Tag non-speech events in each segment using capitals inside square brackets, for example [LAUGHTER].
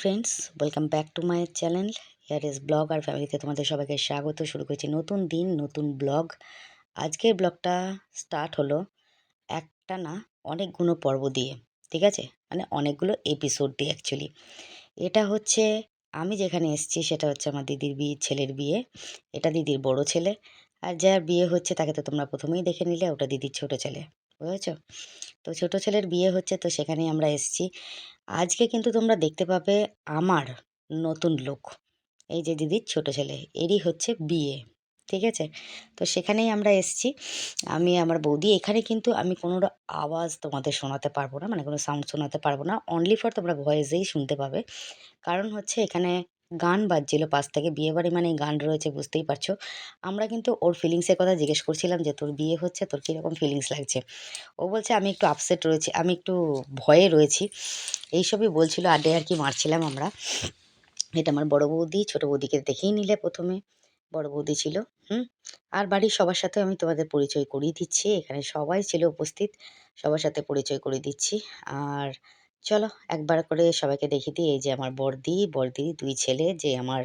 Friends welcome back to my channel here is blog আর ফ্যামিলিতে তোমাদের সবাইকে স্বাগত। শুরু করছি নতুন দিন, নতুন ব্লগ আজকের ব্লগটা স্টার্ট হলো একটা না অনেকগুলো পর্ব দিয়ে, ঠিক আছে? মানে অনেকগুলো এপিসোড দিয়ে অ্যাকচুয়ালি এটা হচ্ছে, আমি যেখানে এসেছি সেটা হচ্ছে আমার দিদির বিয়ে, ছেলের বিয়ে। এটা দিদির বড় ছেলে। আর যার বিয়ে হচ্ছে তাকে তো তোমরা প্রথমেই দেখে নিলে, ওটা দিদির ছোট ছেলে। বুঝেছ? তো ছোট ছেলের বিয়ে হচ্ছে, তো সেখানেই আমরা এসেছি। আজকে কিন্তু তোমরা দেখতে পাবে আমার নতুন লুক এই যে দিদির ছোট ছেলে, এরই হচ্ছে বিয়ে, ঠিক আছে? তো সেখানেই আমরা এসেছি। আমি, আমার বৌদি, এখানে কিন্তু আমি কোনো আওয়াজ তোমাদের শোনাতে পারব না মানে কোনো সাউন্ড শোনাতে পারব না। অনলি ফর তোমরা ভয়েসেই শুনতে পাবে। কারণ হচ্ছে এখানে গান বাজছিল পাশ থেকে। বিয়ে বাড়ি মানে গান রয়েছে, বুঝতেই পারছ। আমরা কিন্তু ওর ফিলিংসের কথা জিজ্ঞেস করছিলাম যে, তোর বিয়ে হচ্ছে? তোর কীরকম ফিলিংস লাগছে? ও বলছে, আমি একটু আপসেট রয়েছি, আমি একটু ভয়ে রয়েছি। এইসবই বলছিল আড্ডে আর কি মারছিলাম আমরা। এটা আমার বড় বৌদি, ছোট বৌদিকে দেখেই নিলে প্রথমে। বড় বৌদি ছিল, হুম? আর বাড়ির সবার সাথে আমি তোমাদের পরিচয় করিয়ে দিচ্ছি। এখানে সবাই ছিল উপস্থিত, সবার সাথে পরিচয় করিয়ে দিচ্ছি। আর চলো একবার করে সবাইকে দেখিয়ে দিই, এই যে আমার বড়দি বড়দি, দুই ছেলে যে আমার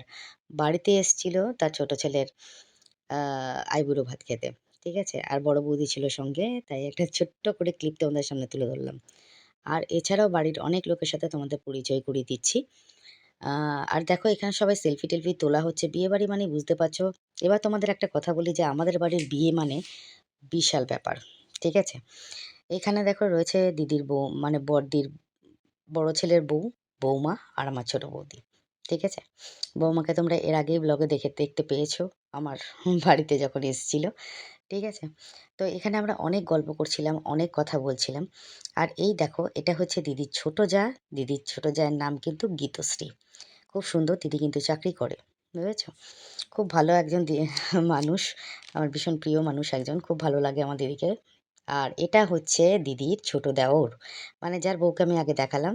বাড়িতে এসছিল, তার ছোট ছেলের আইবুড়ো ভাত খেতে, ঠিক আছে? আর বড় বৌদি ছিল সঙ্গে, তাই একটা ছোট্ট করে ক্লিপ তোমাদের সামনে তুলে ধরলাম। আর এছাড়াও বাড়ির অনেক লোকের সাথে তোমাদের পরিচয় করিয়ে দিচ্ছি। আর দেখো এখানে সবাই সেলফি টেলফি তোলা হচ্ছে, বিয়ে বাড়ি মানে বুঝতে পারছ? এবার তোমাদের একটা কথা বলি যে আমাদের বাড়ির বিয়ে মানে বিশাল ব্যাপার, ঠিক আছে? এখানে দেখো রয়েছে দিদির বউ মানে বড়দির বড় ছেলের বউ বৌমা আর আমার ছোট বৌদি, ঠিক আছে? বৌমাকে তোমরা এর আগেই ব্লগে দেখে, দেখতে পেয়েছ আমার [LAUGHS] বাড়িতে যখন এসেছিল, ঠিক আছে? তো এখানে আমরা অনেক গল্প করছিলাম, অনেক কথা বলছিলাম। আর এই দেখো, এটা হচ্ছে দিদির ছোট যা, দিদির ছোট জায়ের নাম কিন্তু গীতশ্রী। খুব সুন্দর, দিদি কিন্তু চাকরি করে, বুঝেছ? খুব ভালো একজন [LAUGHS] মানুষ, আমার ভীষণ প্রিয় মানুষ একজন, খুব ভালো লাগে আমার দিদিকে। আর এটা হচ্ছে দিদির ছোট দেওর। মানে যার বউকে আমি আগে দেখালাম,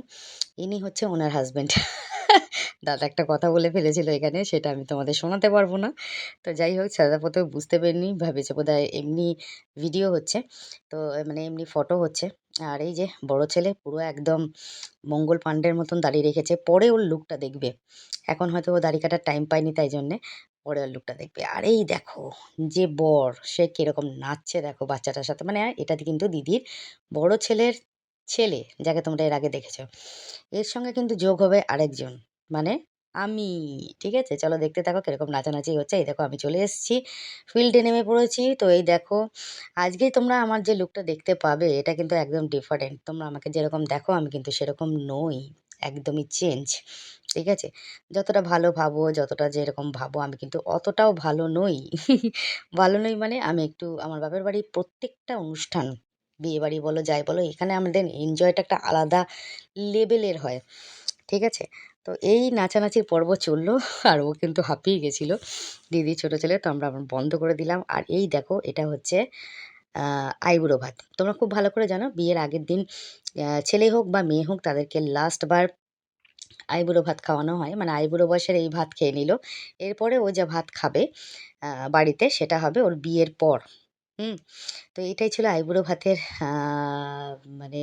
ইনি হচ্ছে ওনার হাজব্যান্ড [LAUGHS] দাদা একটা কথা বলে ফেলেছিল এখানে, সেটা আমি তোমাদের শোনাতে পারব না। তো যাই হোক, সাদা পথে বুঝতে পারিনি, ভেবেছে বোধহয় এমনি ভিডিও হচ্ছে। তো মানে এমনি ফটো হচ্ছে। আর এই যে বড় ছেলে পুরো একদম মঙ্গল পাণ্ডের মতন দাঁড়িয়ে রেখেছে, পরে ওর লুকটা দেখবে। এখন হয়তো ও দাড়ি কাটার টাইম পায়নি তাই জন্যে। পরে ওর লুকটা দেখবে। আর দেখো, যে বর, সে কীরকম নাচছে দেখো বাচ্চাটার সাথে। মানে এটা কিন্তু দিদির বড় ছেলের ছেলে, যাকে তোমরা এর আগে দেখেছ। এর সঙ্গে কিন্তু যোগ হবে আরেকজন। মানে আমি, ঠিক আছে? চলো দেখতে থাকো কীরকম নাচানাচি হচ্ছে। এই দেখো, আমি চলে এসেছি। ফিল্ডে নেমে পড়েছি। তো এই দেখো, আজকেই তোমরা আমার যে লুকটা দেখতে পাবে, এটা কিন্তু একদম ডিফারেন্ট তোমরা আমাকে যেরকম দেখো, আমি কিন্তু সেরকম নই। একদমই চেঞ্জ ঠিক আছে? যতটা ভালো ভাবো, যতটা যেরকম ভাবো, আমি কিন্তু অতটাও ভালো নই। [LAUGHS] ভালো নই মানে আমি একটু আমার বাপের বাড়ির প্রত্যেকটা অনুষ্ঠান বিয়ে বাড়ি বলো, যাই বলো, এখানে আমাদের এনজয়টা একটা আলাদা লেভেলের হয়, ঠিক আছে? তো এই নাচানাচির পর্ব চলল, আর ও কিন্তু হাঁপিয়ে গেছিল। দিদি ছোটো ছেলে তো আমরা বন্ধ করে দিলাম। আর এই দেখো, এটা হচ্ছে আইবুড়ো ভাত। তোমরা খুব ভালো করে জানো, বিয়ের আগের দিন ছেলে হোক বা মেয়ে হোক, তাদেরকে লাস্টবার আইবুড়ো ভাত খাওয়ানো হয়। মানে আইবুড়ো বয়সের এই ভাত খেয়ে নিল। এরপরে ও যা ভাত খাবে বাড়িতে, সেটা হবে ওর বিয়ের পর। হুম? তো এটাই ছিল আইবুড়ো ভাতের মানে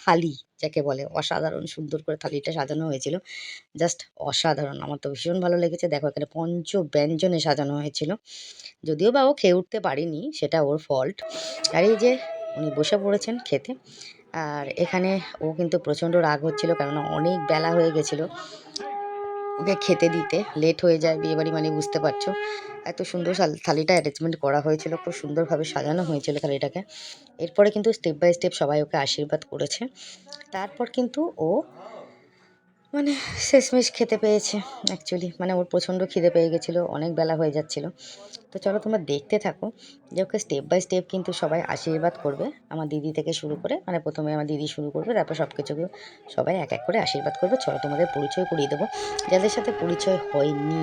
থালি, যাকে বলে। অসাধারণ সুন্দর করে থালিটা সাজানো হয়েছিল। জাস্ট অসাধারণ। আমার তো ভীষণ ভালো লেগেছে। দেখো এখানে পঞ্চ ব্যঞ্জনে সাজানো হয়েছিল। যদিও বা ও খেয়ে উঠতে পারিনি, সেটা ওর ফল্ট আর এই যে উনি বসে পড়েছেন খেতে, আর এখানে ও কিন্তু প্রচণ্ড রাগ হচ্ছিল, কেননা অনেক বেলা হয়ে গেছিল ওকে খেতে দিতে। লেট হয়ে যায় বিয়েবাড়ি মানে বুঝতে পারছ। এত সুন্দর থালিটা অ্যারেঞ্জমেন্ট করা হয়েছিল, খুব সুন্দরভাবে সাজানো হয়েছিল থালিটাকে। এরপরে কিন্তু স্টেপ বাই স্টেপ সবাই ওকে আশীর্বাদ করেছে। তারপর কিন্তু ও মানে শেষমেশ খেতে পেয়েছে অ্যাকচুয়ালি মানে ওর প্রচণ্ড খিদে পেয়ে গেছিল, অনেক বেলা হয়ে যাচ্ছিল। তো চলো তোমরা দেখতে থাকো, যে ওকে স্টেপ বাই স্টেপ কিন্তু সবাই আশীর্বাদ করবে, আমার দিদি থেকে শুরু করে মানে প্রথমে আমার দিদি শুরু করবে, তারপর সব কিছু সবাই এক এক করে আশীর্বাদ করবে। চলো তোমাদের পরিচয় করিয়ে দেবো। যাদের সাথে পরিচয় হয়নি,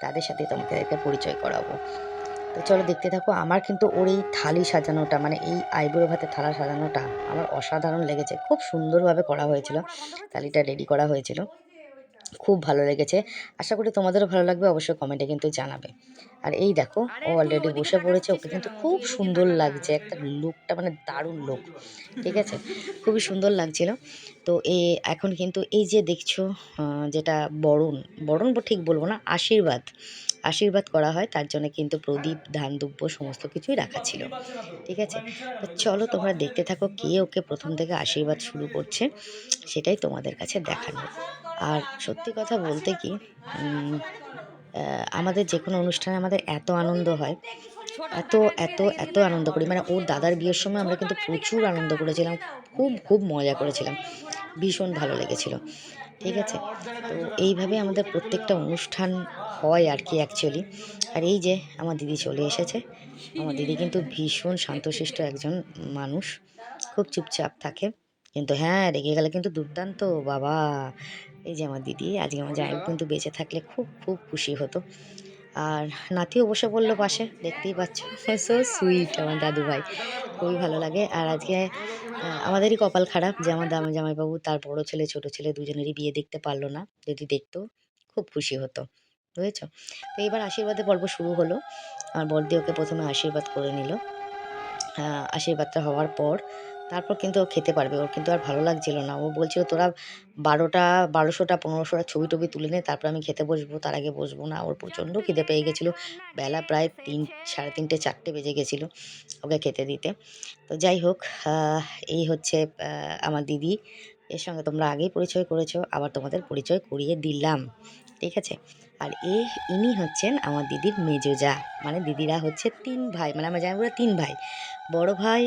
তাদের সাথে তোমাদেরকে পরিচয় করাবো। তো চলো দেখতে থাকো, আমার কিন্তু ওর এই থালি সাজানোটা মানে এই আইবুড়ো ভাতে থালা সাজানোটা আমার অসাধারণ লেগেছে। খুব সুন্দরভাবে করা হয়েছিল, থালিটা রেডি করা হয়েছিল। খুব ভালো লেগেছে। আশা করি তোমাদেরও ভালো লাগবে, অবশ্যই কমেন্টে কিন্তু জানাবে। আর এই দেখো ও অলরেডি বসে পড়েছে ওকে কিন্তু খুব সুন্দর লাগছে একটা লুকটা মানে দারুণ লুক ঠিক আছে? খুবই সুন্দর লাগছিল। তো এ এখন কিন্তু এই যে দেখছ যেটা বরণ বরণ ব- ঠিক বলব না আশীর্বাদ আশীর্বাদ করা হয় তার জন্য কিন্তু প্রদীপ ধান দুব্য সমস্ত কিছুই রাখা ছিল ঠিক আছে? তো চলো তোমরা দেখতে থাকো কে ওকে প্রথম থেকে আশীর্বাদ শুরু করছে সেটাই তোমাদের কাছে দেখানো। আর সত্যি কথা বলতে কি আমাদের যে কোনো অনুষ্ঠানে আমাদের এত আনন্দ হয়। এত এত এত আনন্দ করি। মানে ওর দাদার বিয়ের সময় আমরা কিন্তু প্রচুর আনন্দ করেছিলাম। খুব খুব মজা করেছিলাম। ভীষণ ভালো লেগেছিল। ঠিক আছে? তো এইভাবে আমাদের প্রত্যেকটা অনুষ্ঠান হয় আর কি অ্যাকচুয়ালি আর এই যে আমার দিদি চলে এসেছে। আমার দিদি কিন্তু ভীষণ শান্তশিষ্ট একজন মানুষ। খুব চুপচাপ থাকে। কিন্তু হ্যাঁ রেগে গেলে কিন্তু দুর্দান্ত বাবা। এই যে আমার দিদি আজকে আমার জামাই কিন্তু বেঁচে থাকলে খুব খুব খুশি হতো। আর নাতিও বসে পড়ল পাশে দেখতেই পাচ্ছ। [LAUGHS] সো সুইট আমার দাদু ভাই খুবই ভালো লাগে। আর আজকে আমাদেরই কপাল খারাপ যে আমার দামা জামাইবাবু তার বড় ছেলে ছোট ছেলে দুজনেরই বিয়ে দেখতে পারল না। যদি দেখতো খুব খুশি হতো। বুঝেছ? তো এবার আশীর্বাদে পর্ব শুরু হলো। আর বড়দি ওকে প্রথমে আশীর্বাদ করে নিল। আশীর্বাদটা হওয়ার পর তারপর কিন্তু ও খেতে পারবে। ওর কিন্তু আর ভালো লাগছিল না। ও বলছিল, তোরা বারোটা, বারোশোটা, পনেরোশোটা ছবি টবি তুলে নে, তারপর আমি খেতে বসবো, তার আগে বসবো না। ওর প্রচণ্ড খিদে পেয়ে গেছিল। বেলা প্রায় তিন, সাড়ে তিনটে, চারটে বেজে গেছিল ওকে খেতে দিতে। তো যাই হোক এই হচ্ছে আমার দিদি। এর সঙ্গে তোমরা আগেই পরিচয় করেছ, আবার তোমাদের পরিচয় করিয়ে দিলাম। ঠিক আছে? আর এ, ইনি হচ্ছেন আমার দিদির মেজোজা মানে দিদিরা হচ্ছে তিন ভাই মানে আমার জামাইবাবুরা তিন ভাই। বড় ভাই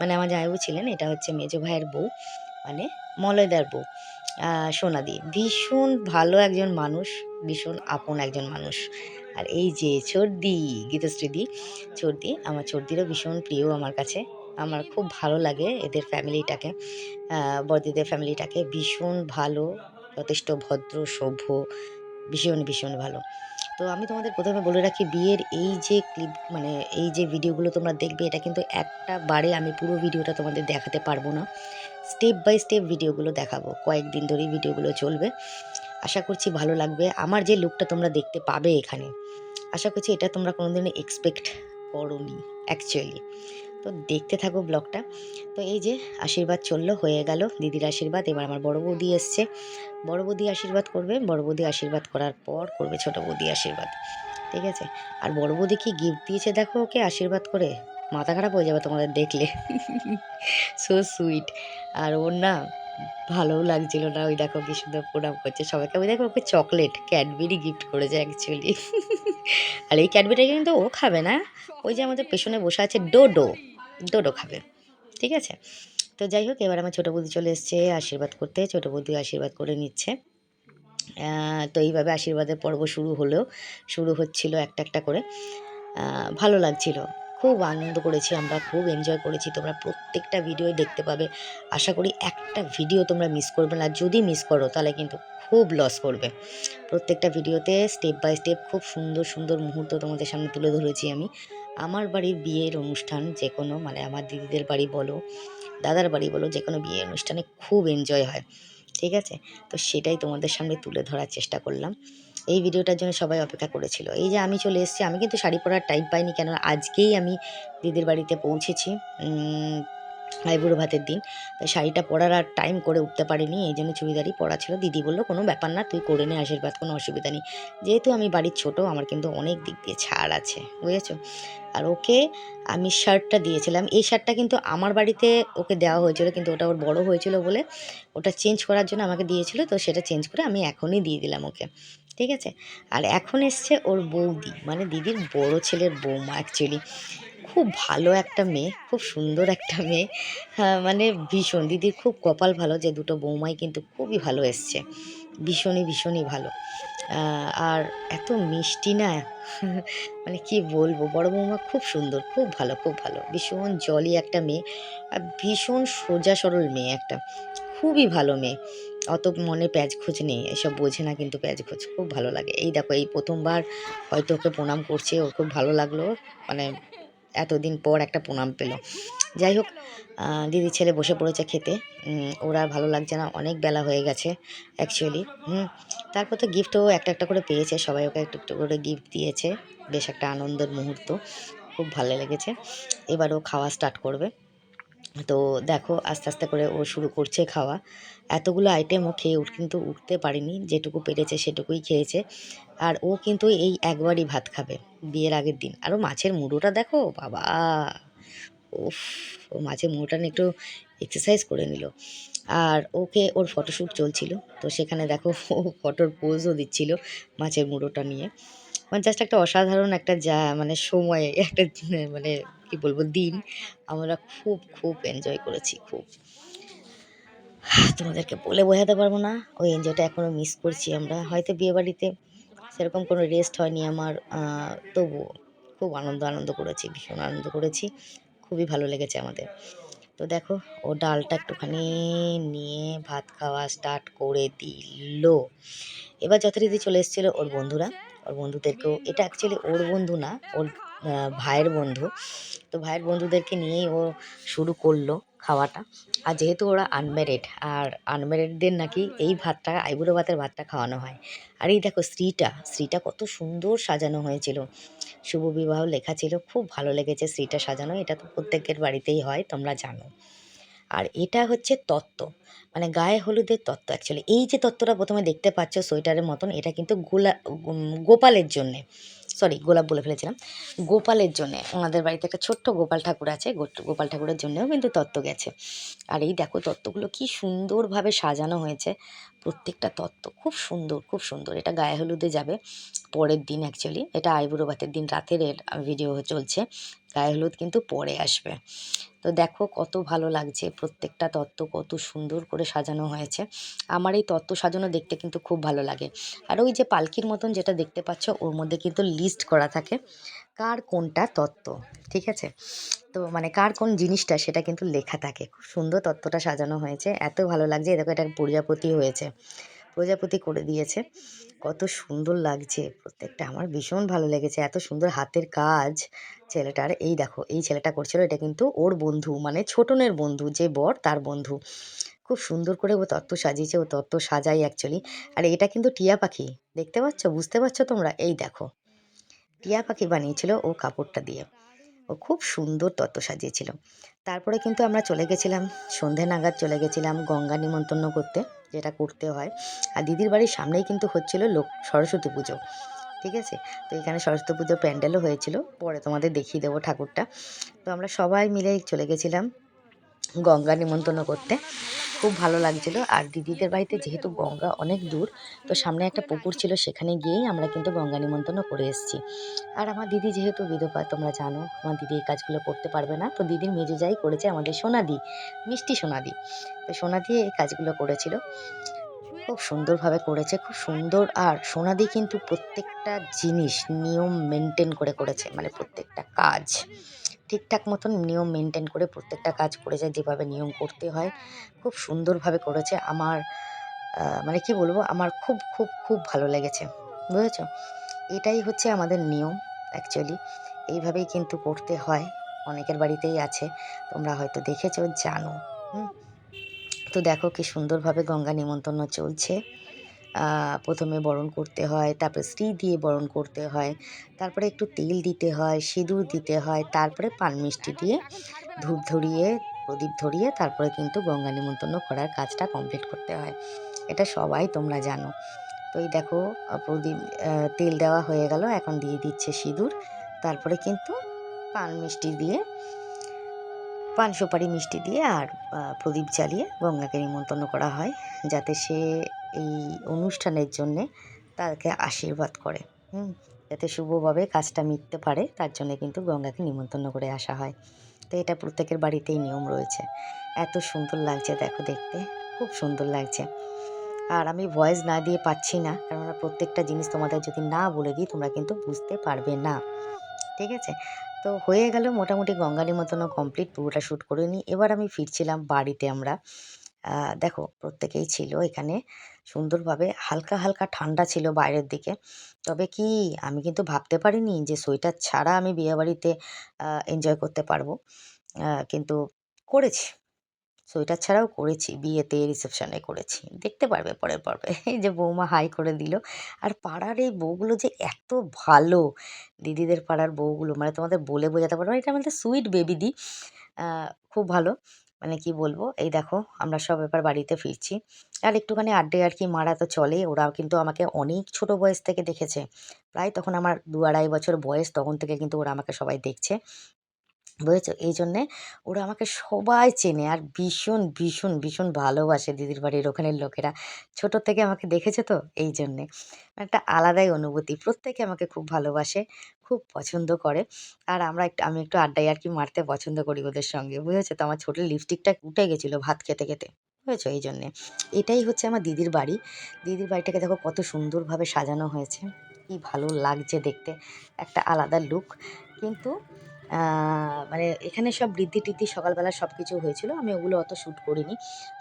মানে আমার জামাইবাবু ছিলেন, এটা হচ্ছে মেজো ভাইয়ের বউ মানে মলয়দার বউ সোনাদি। ভীষণ ভালো একজন মানুষ, ভীষণ আপন একজন মানুষ। আর এই যে চর্দি, গীতশ্রীদি, চর্দি, আমার চর্দিরও ভীষণ প্রিয় আমার কাছে। আমার খুব ভালো লাগে এদের ফ্যামিলিটাকে বড়দিদের ফ্যামিলিটাকে। ভীষণ ভালো, যথেষ্ট ভদ্র, সভ্য, ভীষণ ভীষণ ভালো। তো আমি তোমাদের প্রথমে বলে রাখি, বিয়ের এই যে ক্লিপ মানে এই যে ভিডিওগুলো তোমরা দেখবে, এটা কিন্তু একটা বারে আমি পুরো ভিডিওটা তোমাদের দেখাতে পারব না। স্টেপ বাই স্টেপ ভিডিওগুলো দেখাবো, কয়েকদিন ধরেই ভিডিওগুলো চলবে। আশা করছি ভালো লাগবে। আমার যে লুকটা তোমরা দেখতে পাবে এখানে, আশা করছি এটা তোমরা কোনোদিনও এক্সপেক্ট করোনি অ্যাকচুয়ালি তো দেখতে থাকো ব্লগটা তো এই যে আশীর্বাদ চলল, হয়ে গেল, দিদির আশীর্বাদ, এবার আমার বড় বৌদি এসছে। বড় বৌদি আশীর্বাদ করবে, বড় বৌদি আশীর্বাদ করার পর করবে ছোট বৌদি আশীর্বাদ। ঠিক আছে? আর বড় বৌদি কি গিফট দিয়েছে দেখো ওকে আশীর্বাদ করে? মাথা খারাপ হয়ে যাবে তোমাদের দেখলে। সো সুইট আর ওর না ভালোও লাগছিল না, ওই দেখো কি সুন্দর প্রণাম করছে সবাইকে। ওই দেখো ওকে চকলেট ক্যাডবেরি গিফট করেছে অ্যাকচুয়ালি আর এই ক্যাডবেরিটা কিন্তু ও খাবে না? ওই যে আমাদের পেছনে বসে আছে ডোডো ডোডো খাবে। ঠিক আছে? তো যাই হোক, এবার আমার ছোটো বৌদি চলে এসছে, আশীর্বাদ করতে। ছোটো বৌদি আশীর্বাদ করে নিচ্ছে। তো এইভাবে আশীর্বাদের পর্ব শুরু হলেও শুরু হচ্ছিল একটা একটা করে। ভালো লাগছিল। খুব আনন্দ করেছি আমরা, খুব এনজয় করেছি। তোমরা প্রত্যেকটা ভিডিও দেখতে পাবে। আশা করি একটা ভিডিও তোমরা মিস করবে না। যদি মিস করো, তাহলে কিন্তু খুব লস করবে। প্রত্যেকটা ভিডিওতে স্টেপ বাই স্টেপ খুব সুন্দর সুন্দর মুহূর্ত তোমাদের সামনে তুলে ধরেছি আমি। আমার বাড়ির বিয়ের অনুষ্ঠান যে কোনো মানে আমার দিদিদের বাড়ি বলো, দাদার বাড়ি বলো যে কোনো বিয়ের অনুষ্ঠানে খুব এনজয় হয়, ঠিক আছে? তো সেটাই তোমাদের সামনে তুলে ধরার চেষ্টা করলাম। এই ভিডিওটার জন্য সবাই অপেক্ষা করেছিল। এই যে আমি চলে এসেছি, আমি কিন্তু শাড়ি পরার টাইম পাইনি কেন আজকেই আমি দিদির বাড়িতে পৌঁছেছি। আইবুড়ো ভাতের দিন। তাই শাড়িটা পরার আর টাইম করে উঠতে পারিনি, এই জন্য চুড়িদারই পরা ছিল। দিদি বলল, কোনো ব্যাপার না, তুই করে নে, আশীর্বাদ, কোনো অসুবিধা নেই। যেহেতু আমি বাড়ির ছোট, আমার কিন্তু অনেক দিক দিয়ে ছাড় আছে, বুঝেছ? আর ওকে আমি শার্টটা দিয়েছিলাম। এই শার্টটা কিন্তু আমার বাড়িতে ওকে দেওয়া হয়েছিল, কিন্তু ওটা ওর বড় হয়েছিল বলে ওটা চেঞ্জ করার জন্য আমাকে দিয়েছিল, তো সেটা চেঞ্জ করে আমি এখনই দিয়ে দিলাম ওকে, ঠিক আছে? আর এখন এসছে ওর বৌদি মানে দিদির বড় ছেলের বৌমা অ্যাকচুয়ালি খুব ভালো একটা মেয়ে, খুব সুন্দর একটা মেয়ে। হ্যাঁ মানে ভীষণ, দিদির খুব কপাল ভালো যে দুটো বৌমাই কিন্তু খুবই ভালো এসছে। ভীষণই ভীষণই ভালো। আর এত মিষ্টি না? [LAUGHS] মানে কি বলব? বড় বৌমা খুব সুন্দর, খুব ভালো খুব ভালো। ভীষণ জলি একটা মেয়ে। আর ভীষণ সোজা সরল মেয়ে একটা। খুবই ভালো মেয়ে। অত মনে প্যাচ খোঁজ নেই, এসব বোঝে না কিন্তু প্যাচ খোঁজ। খুব ভালো লাগে। এই দেখো, এই প্রথমবার হয়তো ওকে প্রণাম করছে, ওর খুব ভালো লাগল। মানে এতদিন পর একটা প্রণাম পেল। যাই হোক দিদি ছেলে বসে পড়েছে খেতে। ওরা ভালো লাগছে না, অনেক বেলা হয়ে গেছে অ্যাকচুয়ালি হুম। তারপর তো গিফটও একটা একটা করে পেয়েছে, সবাই ওকে একটু একটু করে গিফট দিয়েছে। বেশ একটা আনন্দের মুহূর্ত, খুব ভালো লেগেছে। এবারও খাওয়া স্টার্ট করবে। তো দেখো, আস্তে আস্তে করে ও শুরু করছে খাওয়া। এতগুলো আইটেম ও খেয়ে উঠ কিন্তু উঠতে পারেনি, যেটুকু পেরেছে সেটুকুই খেয়েছে। আর ও কিন্তু এই একবারই ভাত খাবে বিয়ের আগের দিন। আরও মাছের মুড়োটা দেখো, বাবা! উফ, ও মাছের মুড়োটা নিয়ে একটু এক্সারসাইজ করে নিল। আর ওকে ওর ফটোশ্যুট চলছিল, তো সেখানে দেখো ও ফটোর পোজও দিচ্ছিল মাছের মুড়োটা নিয়ে। মানে জাস্ট একটা অসাধারণ একটা যা মানে সময়, একটা মানে কি বলব দিন আমরা খুব খুব এনজয় করেছি খুব। তোমাদেরকে বলে বোঝাতে পারব না ওই এনজয়টা এখনও মিস করছি আমরা। হয়তো বিয়েবাড়িতে সেরকম কোনো রেস্ট হয়নি আমার তবুও খুব আনন্দ আনন্দ করেছি ভীষণ আনন্দ করেছি। খুবই ভালো লেগেছে আমাদের। তো দেখো ও ডালটা একটুখানি নিয়ে ভাত খাওয়া স্টার্ট করে দিল। এবার যথারীতি চলে এসেছিল ওর বন্ধুরা। ওর বন্ধুদেরকেও এটা অ্যাকচুয়ালি ওর বন্ধু না ওর ভাইয়ের বন্ধু। তো ভাইয়ের বন্ধুদেরকে নিয়েই ও শুরু করল খাওয়াটা। আর যেহেতু ওরা আনম্যারিড আর আনম্যারিডদের নাকি এই ভাতটা, আইবুড়ো ভাতের ভাতটা খাওয়ানো হয়। আর এই দেখো স্ত্রীটা স্ত্রীটা কত সুন্দর সাজানো হয়েছিল। শুভ বিবাহ লেখা ছিল, খুব ভালো লেগেছে স্ত্রীটা সাজানো, এটা তো প্রত্যেকের বাড়িতেই হয়, তোমরা জানো। আর এটা হচ্ছে তত্ত্ব মানে গায়ে হলুদের তত্ত্ব অ্যাকচুয়ালি এই যে তত্ত্বটা প্রথমে দেখতে পাচ্ছ সোয়েটারের মতন, এটা কিন্তু গোলা গোপালের জন্যে। সরি গোলাপ বলে ফেলেছিলাম। গোপালের জন্যে ওনাদের বাড়িতে একটা ছোট্ট গোপাল ঠাকুর আছে গোপাল ঠাকুরের জন্যেও কিন্তু তত্ত্ব গেছে। আর এই দেখো তত্ত্বগুলো কি সুন্দরভাবে সাজানো হয়েছে, প্রত্যেকটা তত্ত্ব খুব সুন্দর খুব সুন্দর। এটা গায়ে হলুদে যাবে, পরের দিন অ্যাকচুয়ালি এটা আইবুড়ো ভাতের দিন, রাতের ভিডিও চলছে। গায়ে হলুদ কিন্তু পরে আসবে। তো দেখো কত ভালো লাগছে, প্রত্যেকটা তত্ত্ব কত সুন্দর করে সাজানো হয়েছে। আমার এই তত্ত্ব সাজানো দেখতে কিন্তু খুব ভালো লাগে। আর ওই যে পালকির মতন যেটা দেখতে পাচ্ছ, ওর মধ্যে কিন্তু লিস্ট করা থাকে কার কোনটা তত্ত্ব, ঠিক আছে? তো মানে কার কোন জিনিসটা সেটা কিন্তু লেখা থাকে। খুব সুন্দর তত্ত্বটা সাজানো হয়েছে, এত ভালো লাগছে। দেখো এটা প্রজাপতি হয়েছে। প্রজাপতি করে দিয়েছে। কত সুন্দর লাগছে, প্রত্যেকটা আমার ভীষণ ভালো লেগেছে। এত সুন্দর হাতের কাজ ছেলেটার। এই দেখো, এই ছেলেটা করছিল, এটা কিন্তু ওর বন্ধু মানে ছোটনের বন্ধু, যে বর, তার বন্ধু। খুব সুন্দর করে ও তত্ত্ব সাজিয়েছে, ও তত্ত্ব সাজাই অ্যাকচুয়ালি আর এটা কিন্তু টিয়া পাখি, দেখতে পাচ্ছ? বুঝতে পারছ তোমরা? এই দেখো, টিয়া পাখি বানিয়েছিল ও কাপড়টা দিয়ে। ও খুব সুন্দর তত্ত্ব সাজিয়েছিল। তারপরে কিন্তু আমরা চলে গেছিলাম, সন্ধে নাগাদ চলে গেছিলাম গঙ্গা নিমন্ত্রণ করতে। যেটা করতে হয়। আর দিদির বাড়ির সামনেই কিন্তু হচ্ছিল লোক, সরস্বতী পুজো। ঠিক আছে? তো এখানে সরস্বতী পুজোর প্যান্ডেলও হয়েছিল। পরে তোমাদের দেখিয়ে দেবো ঠাকুরটা। তো আমরা সবাই মিলে চলে গেছিলাম গঙ্গা নিমন্ত্রণ করতে। খুব ভালো লাগছিল। আর দিদিদের বাড়িতে যেহেতু গঙ্গা অনেক দূর, তো সামনে একটা পুকুর ছিল, সেখানে গিয়েই আমরা কিন্তু গঙ্গা নিমন্ত্রণ করে এসেছি। আর আমার দিদি যেহেতু বিধবা, তোমরা জানো, আমার দিদি এই কাজগুলো করতে পারবে না। তো দিদির মেজো যাই করেছে আমাদের সোনাদি, মিষ্টি সোনাদি। তো সোনাদি এই কাজগুলো করেছিল। খুব সুন্দরভাবে করেছে, খুব সুন্দর। আর সোনাদি কিন্তু প্রত্যেকটা জিনিস নিয়ম মেনটেন করে করেছে মানে প্রত্যেকটা কাজ। ঠিকঠাক মতন নিয়ম মেনটেন করে প্রত্যেকটা কাজ করেছে যেভাবে নিয়ম করতে হয়, খুব সুন্দরভাবে করেছে। আমার মানে কি বলব, আমার খুব খুব খুব ভালো লেগেছে। বুঝেছ? এটাই হচ্ছে আমাদের নিয়ম অ্যাকচুয়ালি এইভাবেই কিন্তু করতে হয়। অনেকের বাড়িতেই আছে। তোমরা হয়তো দেখেছ, জানো। হুম? তো দেখো কি সুন্দরভাবে গঙ্গা নিমন্ত্রণ চলছে। প্রথমে বরণ করতে হয়, তারপরে স্ত্রী দিয়ে বরণ করতে হয়, তারপরে একটু তেল দিতে হয়, সিঁদুর দিতে হয়, তারপরে পান মিষ্টি দিয়ে ধূপ ধরিয়ে, প্রদীপ ধরিয়ে তারপরে কিন্তু গঙ্গা নিমন্ত্রণ করার কাজটা কমপ্লিট করতে হয়। এটা সবাই তোমরা জানো। তো এই দেখো প্রদীপ তেল দেওয়া হয়ে গেল, এখন দিয়ে দিচ্ছে সিঁদুর, তারপরে কিন্তু পান মিষ্টি দিয়ে, পান সুপারি মিষ্টি দিয়ে আর প্রদীপ জ্বালিয়ে গঙ্গাকে নিমন্ত্রণ করা হয়, যাতে সে এই অনুষ্ঠানের জন্যে তাকে আশীর্বাদ করে, হুম? যাতে শুভভাবে কাজটা মিটতে পারে, তার জন্য কিন্তু গঙ্গাকে নিমন্ত্রণ করে আসা হয়। তো এটা প্রত্যেকের বাড়িতেই নিয়ম রয়েছে। এত সুন্দর লাগছে, দেখো দেখতে। খুব সুন্দর লাগছে। আর আমি ভয়েস না দিয়ে পাচ্ছি না, কেননা প্রত্যেকটা জিনিস তোমাদের যদি না বলে দিই, তোমরা কিন্তু বুঝতে পারবে না। ঠিক আছে? তো হয়ে গেল মোটামুটি গঙ্গা নিমন্ত্রণ কমপ্লিট পুরোটা শ্যুট করে নিই। এবার আমি ফিরছিলাম বাড়িতে আমরা। দেখো, প্রত্যেকেই ছিল এখানে। সুন্দরভাবে হালকা হালকা ঠান্ডা ছিল বাইরের দিকে। তবে কি, আমি কিন্তু ভাবতে পারিনি যে সোয়েটার ছাড়া আমি বিয়েবাড়িতে এনজয় করতে পারব। কিন্তু করেছি। সোয়েটার ছাড়াও করেছি, বিয়েতে রিসেপশনে করেছি। দেখতে পারবে পরের পর্বে। এই যে বৌমা হাই করে দিল। আর পাড়ার এই বউগুলো যে এত ভালো! দিদিদের পাড়ার বউগুলো মানে তোমাদের বলে বোঝাতে পারব এটা আমাদের সুইট বেবি দি। খুব ভালো। মানে কি বলব? এই দেখো, আমরা সব এবার বাড়িতে ফিরছি। আর একটুখানি আড্ডে আর কি মারা তো চলে ওরাও কিন্তু আমাকে অনেক ছোট বয়স থেকে দেখেছে। প্রায় তখন আমার দু আড়াই বছর বয়স, তখন থেকে কিন্তু ওরা আমাকে সবাই দেখছে। বুঝেছ? এই জন্যে ওরা আমাকে সবাই চেনে আর ভীষণ ভীষণ ভীষণ ভালোবাসে দিদির বাড়ির ওখানের লোকেরা। ছোট থেকে আমাকে দেখেছে তো? এই জন্যে একটা আলাদাই অনুভূতি। প্রত্যেকে আমাকে খুব ভালোবাসে, খুব পছন্দ করে। আর আমরা একটু, আমি একটু আড্ডায় আর কি মারতে পছন্দ করি ওদের সঙ্গে, বুঝেছ? তো আমার ছোটো লিপস্টিকটা উঠে গেছিল ভাত খেতে খেতে, বুঝেছ? এই জন্যে এটাই হচ্ছে আমার দিদির বাড়ি। দিদির বাড়িটাকে দেখো কত সুন্দরভাবে সাজানো হয়েছে। কি ভালো লাগছে দেখতে। একটা আলাদা লুক কিন্তু মানে এখানে সব বৃদ্ধি টিদ্ধি সকালবেলা সব কিছু হয়েছিল। আমি ওগুলো অত শ্যুট করিনি।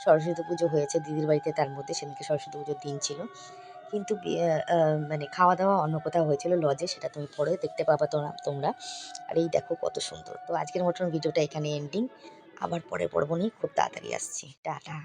সরস্বতী পুজো হয়েছে দিদির বাড়িতে তার মধ্যে, সেদিনকে সরস্বতী পুজোর দিন ছিল। কিন্তু মানে খাওয়া দাওয়া অন্য কোথাও হয়েছিল লজে সেটা তুমি পরে দেখতে পাবা তোমরা তোমরা। আর এই দেখো কত সুন্দর। তো আজকের মতন ভিডিওটা এখানে এন্ডিং আবার পরে পড়ব নিয়ে খুব তাড়াতাড়ি আসছি। টাটা।